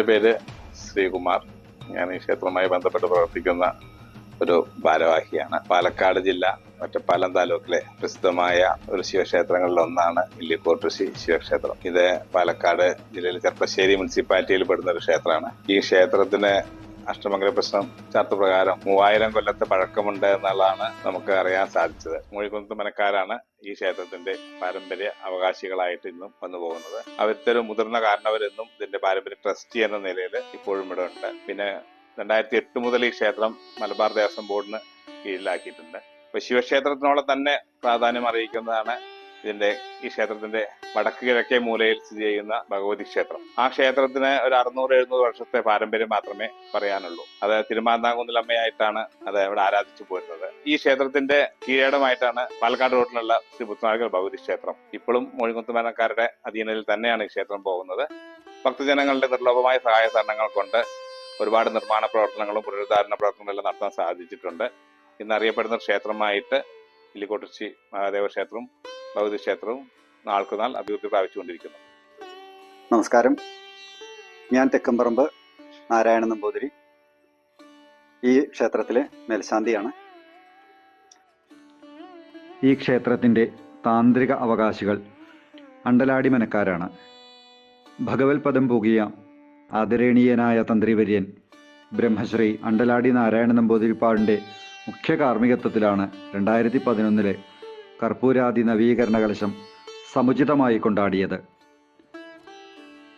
പേര് ശ്രീകുമാർ. ഞാൻ ഈ ക്ഷേത്രവുമായി ബന്ധപ്പെട്ട് പ്രവർത്തിക്കുന്ന ഒരു ഭാരവാഹിയാണ്. പാലക്കാട് ജില്ല ഒറ്റപ്പാലം താലൂക്കിലെ പ്രസിദ്ധമായ ഒരു ശിവക്ഷേത്രങ്ങളിൽ ഒന്നാണ് ഇല്ലിക്കോട്ട് ശിവക്ഷേത്രം. ഇത് പാലക്കാട് ജില്ലയിലെ ചെർപ്പശ്ശേരി മുനിസിപ്പാലിറ്റിയിൽ പെടുന്ന ഒരു ക്ഷേത്രമാണ്. ഈ ക്ഷേത്രത്തിന് അഷ്ടമംഗല പ്രശ്നം ചാർത്ത് പ്രകാരം മൂവായിരം കൊല്ലത്തെ പഴക്കമുണ്ട് എന്നുള്ളതാണ് നമുക്ക് അറിയാൻ സാധിച്ചത്. മൂഴിക്കുന്നത്ത് മനക്കാരാണ് ഈ ക്ഷേത്രത്തിന്റെ പാരമ്പര്യ അവകാശികളായിട്ട് ഇന്നും വന്നു പോകുന്നത്. ഒരു മുതിർന്ന കാരണവരെന്നും ഇതിന്റെ പാരമ്പര്യ ട്രസ്റ്റി എന്ന നിലയിൽ ഇപ്പോഴും ഇവിടെ ഉണ്ട്. പിന്നെ രണ്ടായിരത്തി എട്ട് മുതൽ ഈ ക്ഷേത്രം മലബാർ ദേവസ്വം ബോർഡിന് കീഴിലാക്കിയിട്ടുണ്ട്. അപ്പൊ ശിവക്ഷേത്രത്തിനോളം തന്നെ പ്രാധാന്യം അറിയിക്കുന്നതാണ് ഇതിന്റെ ഈ ക്ഷേത്രത്തിന്റെ വടക്ക് കിഴക്കേ മൂലയിൽ സ്ഥിതി ചെയ്യുന്ന ഭഗവതി ക്ഷേത്രം. ആ ക്ഷേത്രത്തിന് ഒരു അറുന്നൂറ് എഴുന്നൂറ് വർഷത്തെ പാരമ്പര്യം മാത്രമേ പറയാനുള്ളൂ. അത് തിരുമാന്താംകുന്നിലമ്മയായിട്ടാണ് അത് അവിടെ ആരാധിച്ചു പോരുന്നത്. ഈ ക്ഷേത്രത്തിന്റെ കീഴടമായിട്ടാണ് പാലക്കാട് റോഡിലുള്ള ശ്രീ പുത്തുനാഗർ ഭഗവതി ക്ഷേത്രം. ഇപ്പോഴും മൊഴിമുത്തുമേനക്കാരുടെ അധീനതയിൽ തന്നെയാണ് ഈ ക്ഷേത്രം പോകുന്നത്. ഭക്തജനങ്ങളുടെ നിർലോഭമായ സഹായ സഹകരണങ്ങൾ കൊണ്ട് ഒരുപാട് നിർമ്മാണ പ്രവർത്തനങ്ങളും പുനരുദ്ധാരണ പ്രവർത്തനങ്ങളും നടത്താൻ സാധിച്ചിട്ടുണ്ട്. ഇന്നറിയപ്പെടുന്ന ക്ഷേത്രമായിട്ട് ഇല്ലിക്കോട്ടുശ്ശി മഹാദേവ ക്ഷേത്രവും ഭഗവതി ക്ഷേത്രവും നാൾക്കുനാൾ അഭിവൃദ്ധി പ്രാപിച്ചുകൊണ്ടിരിക്കുന്നു. നമസ്കാരം. ഞാൻ തെക്കമ്പറമ്പ് നാരായണ നമ്പൂതിരി. ഈ ക്ഷേത്രത്തിലെ മേൽശാന്തിയാണ്. ഈ ക്ഷേത്രത്തിന്റെ താന്ത്രിക അവകാശികൾ അണ്ടലാടി മനക്കാരാണ്. ഭഗവത് പദം പൂകിയ ആദരണീയനായ തന്ത്രിവര്യൻ ബ്രഹ്മശ്രീ അണ്ടലാടി നാരായണ നമ്പൂതിരിപ്പാടിന്റെ മുഖ്യ കാർമ്മികത്വത്തിലാണ് രണ്ടായിരത്തി പതിനൊന്നിലെ കർപ്പൂരാദി നവീകരണ കലശം സമുചിതമായി കൊണ്ടാടിയത്.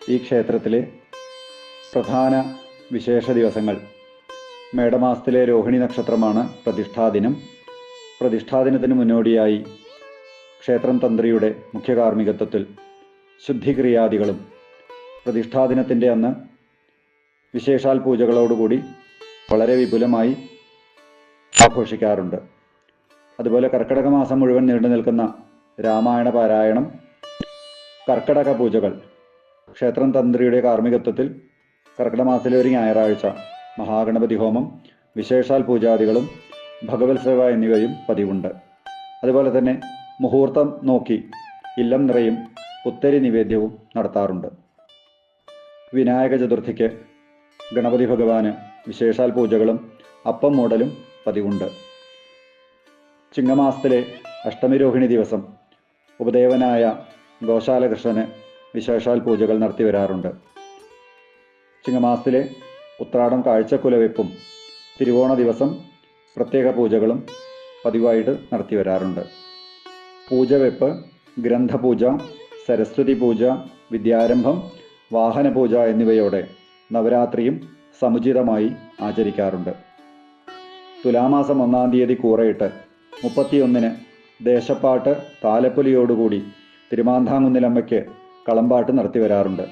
ഈ ക്ഷേത്രത്തിലെ പ്രധാന വിശേഷ ദിവസങ്ങൾ മേടമാസത്തിലെ രോഹിണി നക്ഷത്രമാണ് പ്രതിഷ്ഠാദിനം പ്രതിഷ്ഠാദിനത്തിന് മുന്നോടിയായി ക്ഷേത്രം തന്ത്രിയുടെ മുഖ്യ കാർമ്മികത്വത്തിൽ ശുദ്ധിക്രിയാദികളും പ്രതിഷ്ഠാദിനത്തിന്റെ അന്ന് വിശേഷാൽ പൂജകളോടുകൂടി വളരെ വിപുലമായി ആഘോഷിക്കാറുണ്ട്. അതുപോലെ കർക്കിടക മാസം മുഴുവൻ നീണ്ടു നിൽക്കുന്ന രാമായണ പാരായണം കർക്കിടക പൂജകൾ ക്ഷേത്രം തന്ത്രിയുടെ കാർമ്മികത്വത്തിൽ കർക്കിടക മാസത്തിലെ ഒരു ഞായറാഴ്ച മഹാഗണപതി ഹോമം വിശേഷാൽ പൂജാദികളും ഭഗവത് സേവ എന്നിവയും പതിവുണ്ട്. അതുപോലെ തന്നെ മുഹൂർത്തം നോക്കി ഇല്ലം നിറയും ഉത്തരി നിവേദ്യവും നടത്താറുണ്ട്. വിനായക ചതുർത്ഥിക്ക് ഗണപതി ഭഗവാന് വിശേഷാൽ പൂജകളും അപ്പം മൂടലും പതിവുണ്ട്. ചിങ്ങമാസത്തിലെ അഷ്ടമി രോഹിണി ദിവസം ഉപദേവനായ ഗോശാലകൃഷ്ണന് വിശേഷാൽ പൂജകൾ നടത്തി വരാറുണ്ട്. ചിങ്ങമാസത്തിലെ ഉത്രാടം കാഴ്ചക്കുലവെപ്പും തിരുവോണ ദിവസം പ്രത്യേക പൂജകളും പതിവായിട്ട് നടത്തി വരാറുണ്ട്. പൂജവെപ്പ് ഗ്രന്ഥപൂജ സരസ്വതി പൂജ വിദ്യാരംഭം വാഹനപൂജ എന്നിവയോടെ നവരാത്രിയും സമുചിതമായി ആചരിക്കാറുണ്ട്. തുലാമാസം ഒന്നാം തീയതി കൂറയിട്ട് മുപ്പത്തിയൊന്നിന് ദേശപ്പാട്ട് താലപ്പൊലിയോടുകൂടി തിരുമാന്താങ്കുന്നിലമ്മയ്ക്ക് കളമ്പാട്ട് നടത്തി വരാറുണ്ട്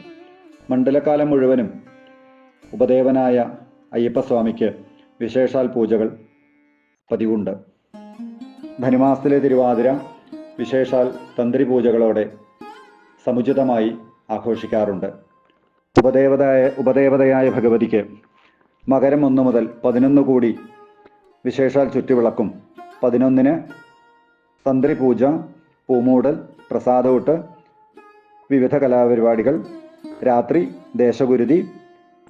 മണ്ഡലകാലം മുഴുവനും ഉപദേവനായ അയ്യപ്പസ്വാമിക്ക് വിശേഷാൽ പൂജകൾ പതിവുണ്ട്. ധനുമാസത്തിലെ തിരുവാതിര വിശേഷാൽ തന്ത്രി പൂജകളോടെ സമുചിതമായി ആഘോഷിക്കാറുണ്ട്. ഉപദേവതയായ ഉപദേവതയായ ഭഗവതിക്ക് മകരം ഒന്ന് മുതൽ പതിനൊന്ന് കൂടി വിശേഷാൽ ചുറ്റുവിളക്കും. പതിനൊന്നിന് തന്ത്രി പൂജ പൂമൂടൽ പ്രസാദൂട്ട് വിവിധ കലാപരിപാടികൾ രാത്രി ദേശഗുരുതി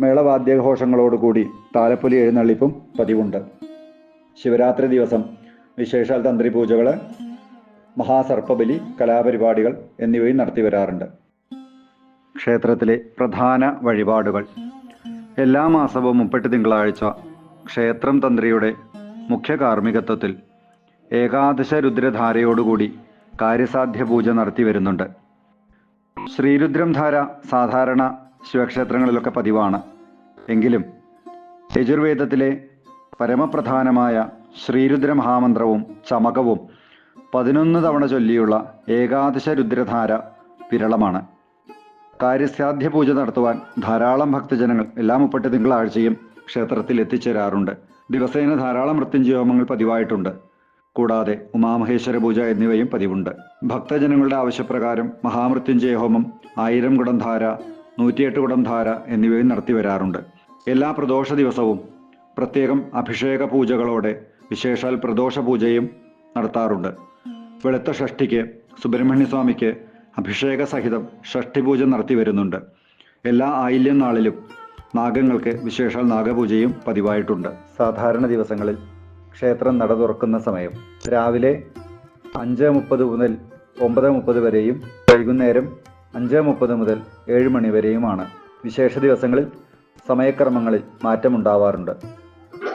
മേളവാദ്യഘോഷങ്ങളോടുകൂടി താലപ്പൊലി എഴുന്നള്ളിപ്പും പതിവുണ്ട്. ശിവരാത്രി ദിവസം വിശേഷാൽ തന്ത്രി പൂജകൾ മഹാസർപ്പബലി കലാപരിപാടികൾ എന്നിവയും നടത്തി വരാറുണ്ട്. ക്ഷേത്രത്തിലെ പ്രധാന വഴിപാടുകൾ. എല്ലാ മാസവും മുപ്പെട്ട് തിങ്കളാഴ്ച ക്ഷേത്രം തന്ത്രിയുടെ മുഖ്യ കാർമ്മികത്വത്തിൽ ഏകാദശ രുദ്രധാരയോടുകൂടി കാര്യസാധ്യ പൂജ നടത്തി വരുന്നുണ്ട്. ശ്രീരുദ്രം ധാര സാധാരണ ശിവക്ഷേത്രങ്ങളിലൊക്കെ പതിവാണ്. എങ്കിലും യജുർവേദത്തിലെ പരമപ്രധാനമായ ശ്രീരുദ്ര മഹാമന്ത്രവും ചമകവും പതിനൊന്ന് തവണ ചൊല്ലിയുള്ള ഏകാദശ രുദ്രധാര വിരളമാണ്. കാര്യസാധ്യ പൂജ നടത്തുവാൻ ധാരാളം ഭക്തജനങ്ങൾ എല്ലാ മുപ്പട്ട് തിങ്കളാഴ്ചയും ക്ഷേത്രത്തിൽ എത്തിച്ചേരാറുണ്ട്. ദിവസേന ധാരാളം മൃത്യുഞ്ജയോമങ്ങൾ പതിവായിട്ടുണ്ട്. കൂടാതെ ഉമാമഹേശ്വര പൂജ എന്നിവയും പതിവുണ്ട്. ഭക്തജനങ്ങളുടെ ആവശ്യപ്രകാരം മഹാമൃത്യുഞ്ജയ ഹോമം ആയിരം കുടം ധാര നൂറ്റിയെട്ട് കുടം ധാര എന്നിവയും നടത്തി വരാറുണ്ട്. എല്ലാ പ്രദോഷ ദിവസവും പ്രത്യേകം അഭിഷേക പൂജകളോടെ വിശേഷാൽ പ്രദോഷ പൂജയും നടത്താറുണ്ട്. വെളുത്ത ഷഷ്ഠിക്ക് സുബ്രഹ്മണ്യ സ്വാമിക്ക് അഭിഷേക സഹിതം ഷഷ്ഠി പൂജ നടത്തി വരുന്നുണ്ട്. എല്ലാ ആയില്യം നാളിലും നാഗങ്ങൾക്ക് വിശേഷാൽ നാഗപൂജയും പതിവായിട്ടുണ്ട്. സാധാരണ ദിവസങ്ങളിൽ ക്ഷേത്രം നട തുറക്കുന്ന സമയം രാവിലെ അഞ്ച് മുപ്പത് മുതൽ ഒമ്പത് മുപ്പത് വരെയും വൈകുന്നേരം അഞ്ച് മുപ്പത് മുതൽ ഏഴ് മണി വരെയുമാണ്. വിശേഷ ദിവസങ്ങളിൽ സമയക്രമങ്ങളിൽ മാറ്റമുണ്ടാവാറുണ്ട്.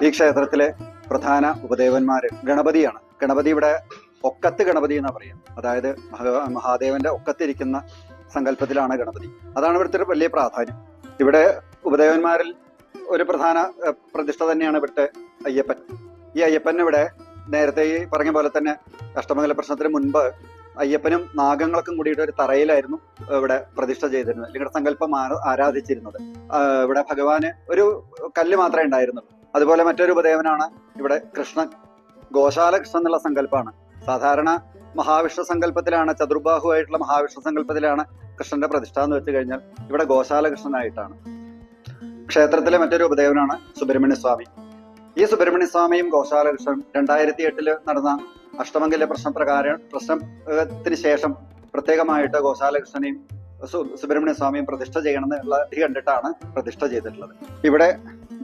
ഈ ക്ഷേത്രത്തിലെ പ്രധാന ഉപദേവന്മാർ ഗണപതിയാണ്. ഗണപതി ഇവിടെ ഒക്കത്ത് ഗണപതി എന്നാ പറയാം അതായത് മഹാ- മഹാദേവന്റെ ഒക്കത്തിരിക്കുന്ന സങ്കല്പത്തിലാണ് ഗണപതി. അതാണ് ഇവിടുത്തെ വലിയ പ്രാധാന്യം. ഇവിടെ ഉപദേവന്മാരിൽ ഒരു പ്രധാന പ്രതിഷ്ഠ തന്നെയാണ് ഇവിടുത്തെ അയ്യപ്പൻ. ഈ അയ്യപ്പൻ ഇവിടെ നേരത്തെ ഈ പറഞ്ഞ പോലെ തന്നെ അഷ്ടമംഗല പ്രശ്നത്തിന് മുൻപ് അയ്യപ്പനും നാഗങ്ങൾക്കും കൂടിയിട്ട് ഒരു തറയിലായിരുന്നു ഇവിടെ പ്രതിഷ്ഠ ചെയ്തിരുന്നത്. അല്ലെങ്കിൽ സങ്കല്പം ആരാധിച്ചിരുന്നത്. ഇവിടെ ഭഗവാന് ഒരു കല്ല് മാത്രമേ ഉണ്ടായിരുന്നുള്ളൂ. അതുപോലെ മറ്റൊരു ഉപദേവനാണ് ഇവിടെ കൃഷ്ണൻ. ഗോശാല കൃഷ്ണൻ എന്നുള്ള സങ്കല്പമാണ് സാധാരണ മഹാവിഷ്ണു സങ്കല്പത്തിലാണ് ചതുർബാഹുവായിട്ടുള്ള മഹാവിഷ്ണു സങ്കല്പത്തിലാണ് കൃഷ്ണന്റെ പ്രതിഷ്ഠ എന്ന് വെച്ച് കഴിഞ്ഞാൽ ഇവിടെ ഗോശാല കൃഷ്ണനായിട്ടാണ്. ക്ഷേത്രത്തിലെ മറ്റൊരു ഉപദേവനാണ് സുബ്രഹ്മണ്യ സ്വാമി ഈ സുബ്രഹ്മണ്യ സ്വാമിയും ഗോശാലകൃഷ്ണൻ രണ്ടായിരത്തി എട്ടിൽ നടന്ന അഷ്ടമംഗല പ്രശ്നപ്രകാരം പ്രശ്നത്തിന് ശേഷം പ്രത്യേകമായിട്ട് ഗോശാലകൃഷ്ണനെയും സുബ്രഹ്മണ്യ സ്വാമിയും പ്രതിഷ്ഠ ചെയ്യണം എന്നുള്ള കണ്ടിട്ടാണ് പ്രതിഷ്ഠ ചെയ്തിട്ടുള്ളത്. ഇവിടെ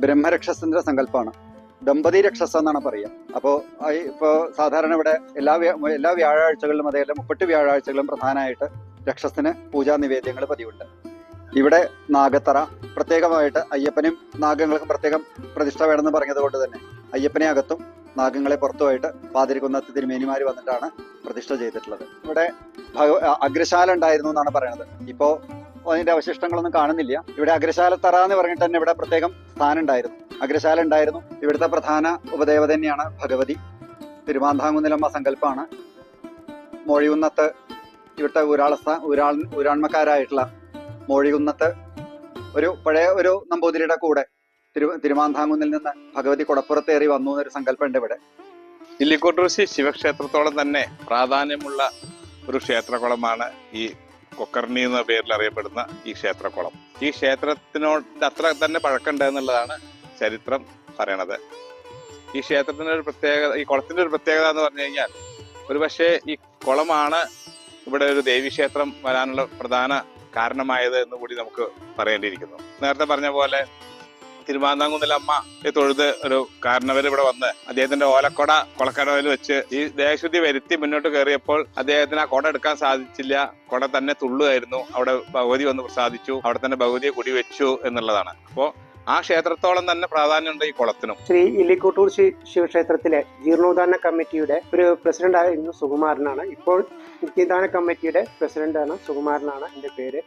ബ്രഹ്മരക്ഷസിന്റെ സങ്കല്പമാണ് ദമ്പതി രക്ഷസ എന്നാണ് പറയുക. അപ്പോൾ ഇപ്പോൾ ഇപ്പോ സാധാരണ ഇവിടെ എല്ലാ എല്ലാ വ്യാഴാഴ്ചകളിലും അതേപോലെ മുപ്പട്ട് വ്യാഴാഴ്ചകളിലും പ്രധാനമായിട്ട് രക്ഷസിന് പൂജാ നിവേദ്യങ്ങൾ പതിവുണ്ട്. ഇവിടെ നാഗത്തറ പ്രത്യേകമായിട്ട് അയ്യപ്പനും നാഗങ്ങൾക്കും പ്രത്യേകം പ്രതിഷ്ഠ വേണമെന്ന് പറഞ്ഞത് കൊണ്ട് തന്നെ അയ്യപ്പനെ അകത്തും നാഗങ്ങളെ പുറത്തുമായിട്ട് പാതിരിക്കുന്നത്ത് തിരുമേനിമാര് വന്നിട്ടാണ് പ്രതിഷ്ഠ ചെയ്തിട്ടുള്ളത്. ഇവിടെ അഗ്രശാല ഉണ്ടായിരുന്നു എന്നാണ് പറയുന്നത് ഇപ്പോ അതിന്റെ അവശിഷ്ടങ്ങളൊന്നും കാണുന്നില്ല. ഇവിടെ അഗ്രശാല തറ എന്ന് പറഞ്ഞിട്ട് തന്നെ ഇവിടെ പ്രത്യേകം സ്ഥാനം ഉണ്ടായിരുന്നു. അഗ്രശാല ഉണ്ടായിരുന്നു. ഇവിടുത്തെ പ്രധാന ഉപദേവത തന്നെയാണ് ഭഗവതി. തിരുവാന്താങ്കുന്നിലമ്മ സങ്കല്പമാണ് മൊഴിയുന്നത്ത് ഇവിടുത്തെ ഊരാളസ്ഥ ഊരാൾ ഊരാൺമക്കാരായിട്ടുള്ള മൊഴിയുന്നത്ത് ഒരു പഴയ ഒരു നമ്പൂതിരിയുടെ കൂടെ തിരു തിരുമാന്താങ്കുന്നിൽ നിന്ന് ഭഗവതി കുടപ്പുറത്തേറി വന്നു എന്നൊരു സങ്കല്പമുണ്ട് ഇവിടെ. ഇല്ലിക്കോട്ടൂർശി ശിവക്ഷേത്രത്തോളം തന്നെ പ്രാധാന്യമുള്ള ഒരു ക്ഷേത്രകുളമാണ് ഈ കൊക്കർണി എന്ന പേരിൽ അറിയപ്പെടുന്ന ഈ ക്ഷേത്രകുളം. ഈ ക്ഷേത്രത്തിനോട് അത്ര തന്നെ പഴക്കമുണ്ട് എന്നുള്ളതാണ് ചരിത്രം പറയണത്. ഈ ക്ഷേത്രത്തിന്റെ ഒരു പ്രത്യേകത ഈ കുളത്തിന്റെ ഒരു പ്രത്യേകത എന്ന് പറഞ്ഞു കഴിഞ്ഞാൽ ഒരു പക്ഷേ ഈ കുളമാണ് ഇവിടെ ഒരു ദേവീക്ഷേത്രം വരാനുള്ള പ്രധാന കാരണമായത് എന്ന് കൂടി നമുക്ക് പറയേണ്ടിയിരിക്കുന്നു. നേരത്തെ പറഞ്ഞ പോലെ തിരുമാന്താംകുന്നിലമ്മ തൊഴുത് ഒരു കാരണവർ ഇവിടെ വന്ന് അദ്ദേഹത്തിന്റെ ഓലക്കൊട കൊളക്കടവിൽ വെച്ച് ഈ ദേഹശുദ്ധി വരുത്തി മുന്നോട്ട് കയറിയപ്പോൾ അദ്ദേഹത്തിന് ആ കൊട എടുക്കാൻ സാധിച്ചില്ല. കൊട തന്നെ തുള്ളുമായിരുന്നു. അവിടെ ഭഗവതി വന്ന് പ്രസാദിച്ചു. അവിടെ തന്നെ ഭഗവതിയെ കുടിവെച്ചു എന്നുള്ളതാണ്. അപ്പോ ആ ക്ഷേത്രത്തോളം തന്നെ പ്രാധാന്യമുണ്ട് ഈ കുളത്തിനും. ശ്രീ ഇല്ലിക്കോട്ടൂർ ശിവക്ഷേത്രത്തിലെ ജീർണോദ്ധാരണ കമ്മിറ്റിയുടെ ഒരു പ്രസിഡന്റ് ആയിരുന്നു സുകുമാരനാണ്. ഇപ്പോൾ നിത്യദാന കമ്മിറ്റിയുടെ പ്രസിഡന്റാണ് സുകുമാരനാണ് എന്റെ പേര്.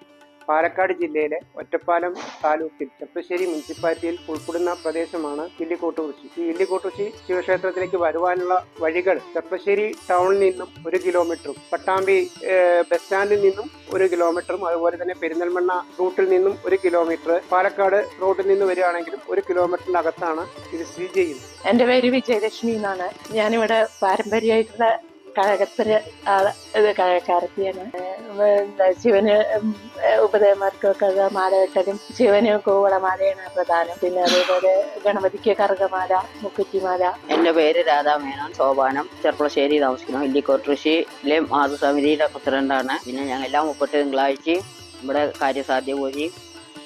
പാലക്കാട് ജില്ലയിലെ ഒറ്റപ്പാലം താലൂക്കിൽ ചെപ്പശ്ശേരി മുനിസിപ്പാലിറ്റിയിൽ ഉൾപ്പെടുന്ന പ്രദേശമാണ് ഇല്ലിക്കോട്ടുകുറിശി ഈ ഇല്ലിക്കോട്ടൂർശി ശിവക്ഷേത്രത്തിലേക്ക് വരുവാനുള്ള വഴികൾ ചെപ്പശ്ശേരി ടൗണിൽ നിന്നും ഒരു കിലോമീറ്ററും പട്ടാമ്പി ബസ് സ്റ്റാൻഡിൽ നിന്നും ഒരു കിലോമീറ്ററും അതുപോലെ തന്നെ പെരിന്തൽമണ്ണ റൂട്ടിൽ നിന്നും ഒരു കിലോമീറ്റർ പാലക്കാട് റൂട്ടിൽ നിന്ന് വരികയാണെങ്കിലും ഒരു കിലോമീറ്ററിന്റെ അകത്താണ് ഇത് സ്ഥിതി ചെയ്യുന്നത്. എന്റെ പേര് വിജയലക്ഷ്മി എന്നാണ്. ഞാനിവിടെ പാരമ്പര്യമായിട്ടുള്ള കഴകത്തിന് ഇത് കഴക്കാരത്തിയാണ് ശിവന് ഉപദേവന്മാർക്കൊക്കെ മാല കെട്ടലും ശിവന് കൂവളമാലയാണ് പ്രധാനം. പിന്നെ അതേപോലെ ഗണപതിക്ക് കറുകമാല മുക്കുറ്റിമാല. എന്റെ പേര് രാധാ മേനോൻ സോപാനം. ചെർപ്പളശ്ശേരി താമസിക്കുന്നു. ഇല്ലിക്കോട്ടൃഷിയിലെ മാതൃസമിതിയുടെ പ്രസിഡന്റാണ്. പിന്നെ ഞങ്ങൾ എല്ലാ മുപ്പത്തി തിങ്കളാഴ്ചയും ഇവിടെ കാര്യസാധ്യ പൂജയും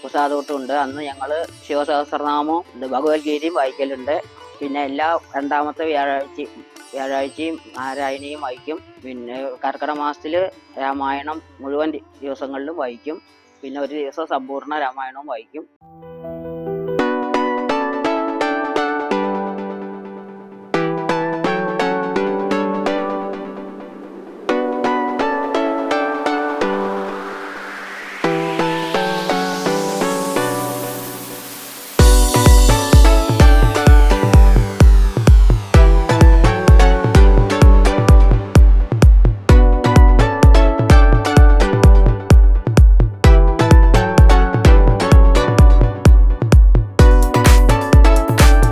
പ്രസാദോട്ടും അന്ന് ഞങ്ങൾ ശിവസഹസ്രനാമവും ഭഗവത്ഗീതയും വായിക്കലുണ്ട്. പിന്നെ എല്ലാ രണ്ടാമത്തെ വ്യാഴാഴ്ച വ്യാഴാഴ്ചയും നാരായണയും വായിക്കും. പിന്നെ കർക്കിടക മാസത്തിൽ രാമായണം മുഴുവൻ ദിവസങ്ങളിലും വായിക്കും. പിന്നെ ഒരു ദിവസം സമ്പൂർണ രാമായണവും വായിക്കും.